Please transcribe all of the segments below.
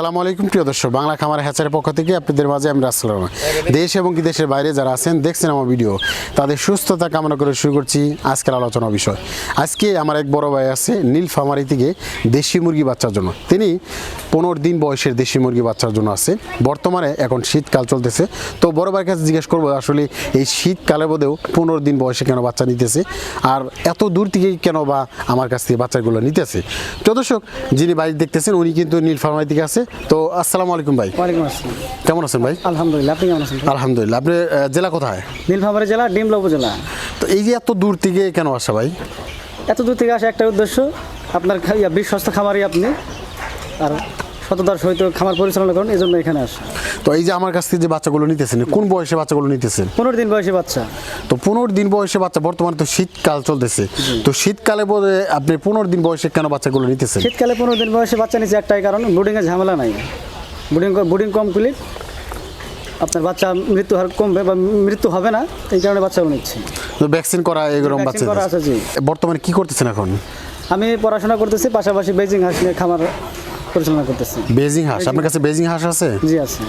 আসসালামু আলাইকুম, প্রিয় দর্শক। বাংলা খামার হ্যাচারের পক্ষ থেকে আপনাদের মাঝে আমি রাসেল রহমান দেশ এবং কি দেশের বাইরে যারা আছেন, দেখছেন আমার ভিডিও, তাদের সুস্থতা কামনা করে শুরু করছি আজকের আলোচনা বিষয়। আজকে আমার এক বড় ভাই আছে নীল ফার্মারি থেকে দেশি মুরগি বাচ্চার জন্য। তিনি পনেরো দিন বয়সের দেশি মুরগি বাচ্চার জন্য আছে। বর্তমানে এখন শীতকাল চলতেছে। তো বড় ভাইয়ের কাছে জিজ্ঞেস করব, আসলে এই শীতকালে বোধেও পনেরো দিন বয়সে কেন বাচ্চা নিতেছে? আর এত দূর থেকে কেন বা আমার কাছ থেকে বাচ্চাগুলো নিতেছে? তো দর্শক, যিনি ভাই দেখতেছেন, উনি কিন্তু নীল ফার্মারি থেকে আছে। তো আসসালামু আলাইকুম ভাই। ওয়ালাইকুম আসসালাম। কেমন আছেন ভাই? আলহামদুলিল্লাহ আপনি কেমন আছেন আলহামদুলিল্লাহ। আপনি জেলা কোথায়? নীলফামারী জেলা ডিমলা উপজেলা। তো এই যে এত দূর থেকে কেন আসা ভাই? এত দূর থেকে আসা একটা উদ্দেশ্য আপনার বিশ্বস্ত খামারই আপনি। আর সততার সহিত খামার পরিচালনা করুন এই জন্য এখানে আসা তো এই যে আমার কাছ থেকে যে বাচ্চাগুলো নিতেছেন কোন বয়সে বাচ্চাগুলো নিতেছেন? পনেরো দিন বয়সী বাচ্চা। তো পনেরো দিন বয়সে বাচ্চা বর্তমানে তো শীতকাল চলতেছে। তো শীতকালে বোধ আপনি পনেরো দিন বয়সে কেন বাচ্চাগুলো নিতেছেন? শীতকালে পনেরো দিন বয়সী বাচ্চা নিচ্ছে একটাই কারণ বুডিংয়ে ঝামেলা নাই। Budding budding complete. আপনার বাচ্চা মৃত্যু হার কমবে বা মৃত্যু হবে না এই কারণে বাচ্চাগুলো নিচ্ছে। তো ভ্যাকসিন করা এরকম বাচ্চা করা আছে, জি। বর্তমানে কি করতেছেন এখন? আমি পড়াশোনা করতেছি পাশাপাশি বেজিং হাঁস নিয়ে খামার পরিচালনা করতেছি। বেজিং হাঁস আপনার কাছে বেজিং হাঁস আছে? জি আছে।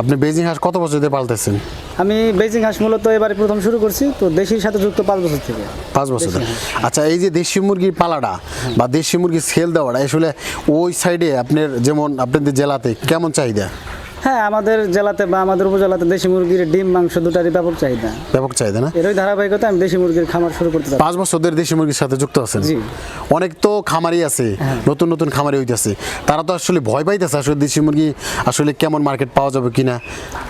আপনি বেজিং হাঁস কত বছর ধরে পালতেছেন? আমি বেজিং হাঁস মূলত এবারে প্রথম শুরু করছি তো দেশির সাথে যুক্ত পাঁচ বছর থেকে। পাঁচ বছর। আচ্ছা এই যে দেশি মুরগির পালাটা বা দেশি মুরগির সেল দেওয়াটা আসলে ওই সাইডে আপনার যেমন আপনাদের জেলাতে কেমন চাহিদা? হ্যাঁ আমাদের জেলাতে বা আমাদের উপজেলাতে দেশি মুরগির ডিম মাংস দুটারই ব্যাপক চাহিদা। ব্যাপক চাহিদা না? এরই ধারাবাহিকতা আমি দেশি মুরগির খামার শুরু করতে চাই পাঁচ বছর ধরে দেশি মুরগির সাথে যুক্ত আছেন? জি। অনেক তো খামারি আছে নতুন নতুন খামারি হইতেছে। তারা তো আসলে ভয় পাইতেছে আসলে দেশি মুরগি আসলে কেমন মার্কেট পাওয়া যাবে কিনা।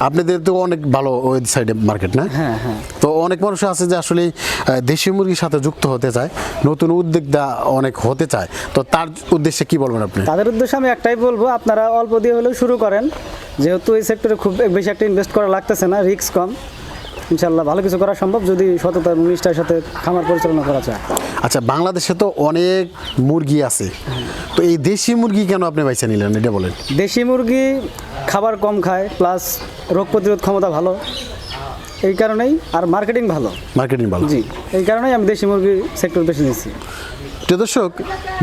আপনাদের তো অনেক ভালো ওই সাইডে মার্কেট না? হ্যাঁ হ্যাঁ। তো অনেক মানুষ আছে যে আসলে দেশি মুরগির সাথে যুক্ত হতে চায় নতুন উদ্যোক্তা অনেক হতে চায়। তো তার উদ্দেশ্যে কি বলবেন আপনি? তাদের উদ্দেশ্যে আমি একটাই বলব আপনারা অল্প দিয়ে হলেও শুরু করেন। যেহেতু এই সেক্টরে খুব বেশি একটা ইনভেস্ট করা লাগতেছে না রিস্ক কম। ইনশাল্লাহ ভালো কিছু করা সম্ভব যদি সততা এবং নিষ্ঠার সাথে খামার পরিচালনা করা যায়। আচ্ছা বাংলাদেশে তো অনেক মুরগি আছে। তো এই দেশি মুরগি কেন আপনি বাইছে নিলেন? এটা বলেন। দেশি মুরগি খাবার কম খায় প্লাস রোগ প্রতিরোধ ক্ষমতা ভালো। এই কারণেই আর মার্কেটিং ভালো। মার্কেটিং ভালো। জি এই কারণেই আমি দেশি মুরগি সেক্টর বেছে নিয়েছি। প্রিয় দর্শক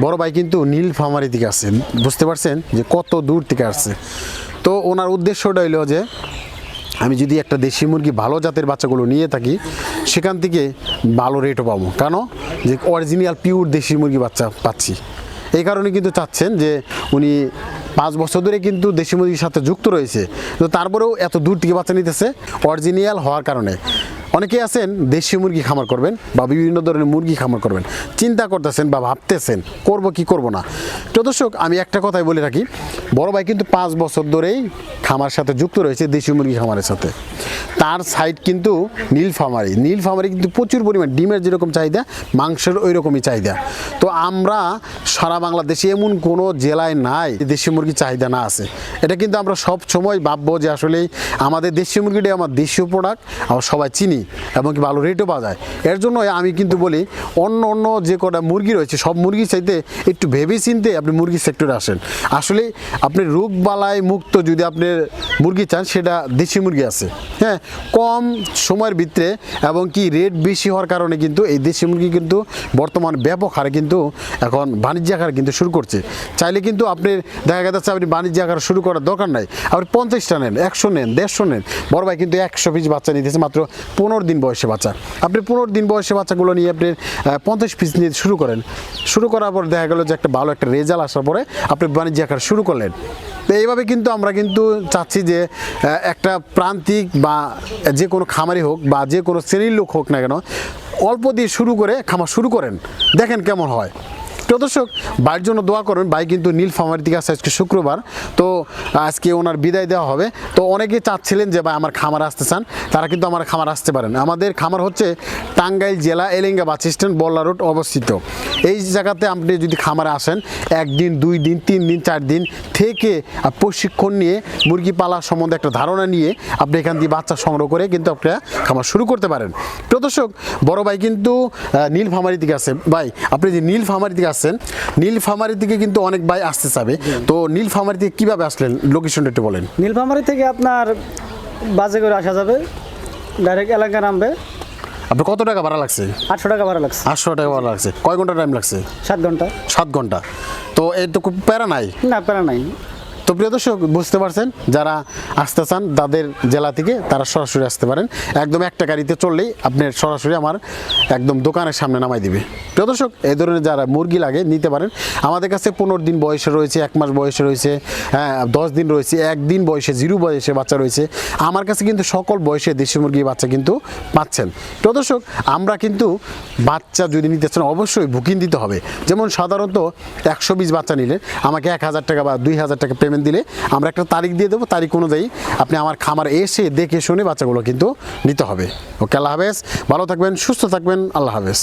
বড় ভাই কিন্তু নীল ফার্মারি থেকে আসছে বুঝতে পারছেন যে কত দূর থেকে আসছে। তো ওনার উদ্দেশ্যটা হইল যে, আমি যদি একটা দেশি মুরগি ভালো জাতের বাচ্চাগুলো নিয়ে থাকি, সেখান থেকে ভালো রেটও পাবো। কেন? যে অরিজিনাল পিওর দেশি মুরগি বাচ্চা পাচ্ছি। এই কারণে কিন্তু চাচ্ছেন যে উনি পাঁচ বছর ধরে কিন্তু দেশি মুরগির সাথে যুক্ত রয়েছে। তো তারপরেও এত দূর থেকে বাচ্চা নিতেছে অরিজিনাল হওয়ার কারণে। অনেকে আছেন দেশি মুরগি খামার করবেন বা বিভিন্ন ধরনের মুরগি খামার করবেন। চিন্তা করতেছেন বা ভাবতেছেন, করব কি করব না? তো দর্শক, আমি একটা কথাই বলে রাখি, বড় ভাই কিন্তু পাঁচ বছর ধরেই খামার সাথে যুক্ত রয়েছে দেশীয় মুরগি খামারের সাথে। তার সাইড কিন্তু নীল ফার্মারি নীল ফার্মারি কিন্তু প্রচুর পরিমাণ, ডিমের যেরকম চাহিদা, মাংসের ওই রকমই চাহিদা। তো আমরা সারা বাংলাদেশে এমন কোনো জেলায় নাই দেশি মুরগি চাহিদা না আছে। এটা কিন্তু আমরা সব সময় ভাববো যে আসলে আমাদের দেশি মুরগিটাই আমার দেশীয় প্রোডাক্ট আমরা সবাই চিনি এবং কি ভালো রেটও পাওয়া যায়। এর জন্য আমি কিন্তু বলি, অন্য অন্য যে কটা মুরগি রয়েছে, সব মুরগি চাইতে একটু ভেবে চিনতে আপনি মুরগি সেক্টরে আসেন। আসলে আপনি রোগ বালায় মুক্ত যদি আপনি মুরগি চান, সেটা দেশি মুরগি আছে। হ্যাঁ কম সময়ের ভিতরে এবং কি রেট বেশি হওয়ার কারণে কিন্তু এই দেশি মুরগি কিন্তু বর্তমান ব্যাপক হারে কিন্তু এখন বাণিজ্য আকার কিন্তু শুরু করছে। চাইলে কিন্তু আপনি দেখা যাচ্ছে আপনি বাণিজ্য আকার শুরু করার দরকার নাই। আপনি পঞ্চাশটা নেন, একশো নেন, দেড়শো নেন। বড় ভাই কিন্তু একশো পিস বাচ্চা নিতেছে মাত্র পনেরো দিন বয়সে বাচ্চা। আপনি পনেরো দিন বয়সে বাচ্চাগুলো নিয়ে আপনি পঞ্চাশ পিস নিয়ে শুরু করেন। শুরু করার পর দেখা গেল যে একটা ভালো একটা রেজাল্ট আসার পরে আপনি বাণিজ্য আকার শুরু করলেন। তো এইভাবে কিন্তু আমরা কিন্তু চাচ্ছি যে একটা প্রান্তিক বা যে কোনো খামারি হোক বা যে কোনো শ্রেণির লোক হোক না কেন, অল্প দিয়ে শুরু করে খামার শুরু করেন। দেখেন কেমন হয়। তো দর্শক জন্য দোয়া করুন ভাই কিন্তু নীল ফার্মারি থেকে আসছে আজকে শুক্রবার। তো আজকে ওনার বিদায় দেওয়া হবে। তো অনেকে চাচ্ছিলেন যে, ভাই, আমার খামার আসতে চান। তারা কিন্তু আমার খামার আসতে পারেন। আমাদের খামার হচ্ছে টাঙ্গাইল জেলা Elenga bus stand, Balla road অবস্থিত। এই জায়গাতে আপনি যদি খামারে আসেন, একদিন, দুই দিন, তিন দিন, চার দিন থেকে প্রশিক্ষণ নিয়ে মুরগি পালা সম্বন্ধে একটা ধারণা নিয়ে আপনি এখান দিয়ে বাচ্চা সংগ্রহ করে কিন্তু আপনারা খামার শুরু করতে পারেন। তো দর্শক, বড় ভাই কিন্তু নীল ফার্মারি থেকে আছে ভাই, আপনি যে নীল ফার্মারি থেকে আসছেন। নীল ফার্মারি থেকে কিন্তু অনেক ভাই আসতে চাবে। তো নীল ফার্মারি থেকে কীভাবে আসলেন? লোকেশনটা একটু বলেন। নীল নীলফামারি থেকে আপনার বাজে করে আসা যাবে। ডাইরেক্ট এলাকা নামবে। আপনার কত টাকা ভাড়া লাগছে? আটশো টাকা ভাড়া লাগছে। আটশো টাকা ভাড়া লাগছে। কয় ঘণ্টা টাইম লাগছে? সাত ঘণ্টা। সাত ঘণ্টা। তো এই তো খুব প্যারা নাই? না প্যারা নাই। তো প্রিয় দর্শক, বুঝতে পারছেন? যারা আসতে চান তাদের জেলা থেকে তারা সরাসরি আসতে পারেন। একদম একটা গাড়িতে চললেই আপনি সরাসরি আমার একদম দোকানের সামনে নামাই দিবে। প্রিয় দর্শক, এই ধরনের যারা মুরগি লাগে, নিতে পারেন। আমাদের কাছে পনেরো দিন বয়সে রয়েছে, এক মাস বয়সে রয়েছে হ্যাঁ দশ দিন রয়েছে, একদিন বয়সে, জিরো বয়সে বাচ্চা রয়েছে। আমার কাছে কিন্তু সকল বয়সে দেশি মুরগির বাচ্চা কিন্তু পাচ্ছেন। প্রিয় দর্শক, আমরা কিন্তু বাচ্চা যদি নিতে চান, অবশ্যই বুকিং দিতে হবে। যেমন সাধারণত একশো বিশ বাচ্চা নিলে আমাকে এক হাজার টাকা বা দুই হাজার টাকা পেমেন্ট দিলে আমরা একটা তারিখ দিয়ে দেবো, তারিখ অনুযায়ী আপনি আমার খামার এসে দেখে শুনে বাচ্চাগুলো কিন্তু নিতে হবে। ওকে, আল্লাহ হাফেজ। ভালো থাকবেন, সুস্থ থাকবেন, আল্লাহ হাফেজ।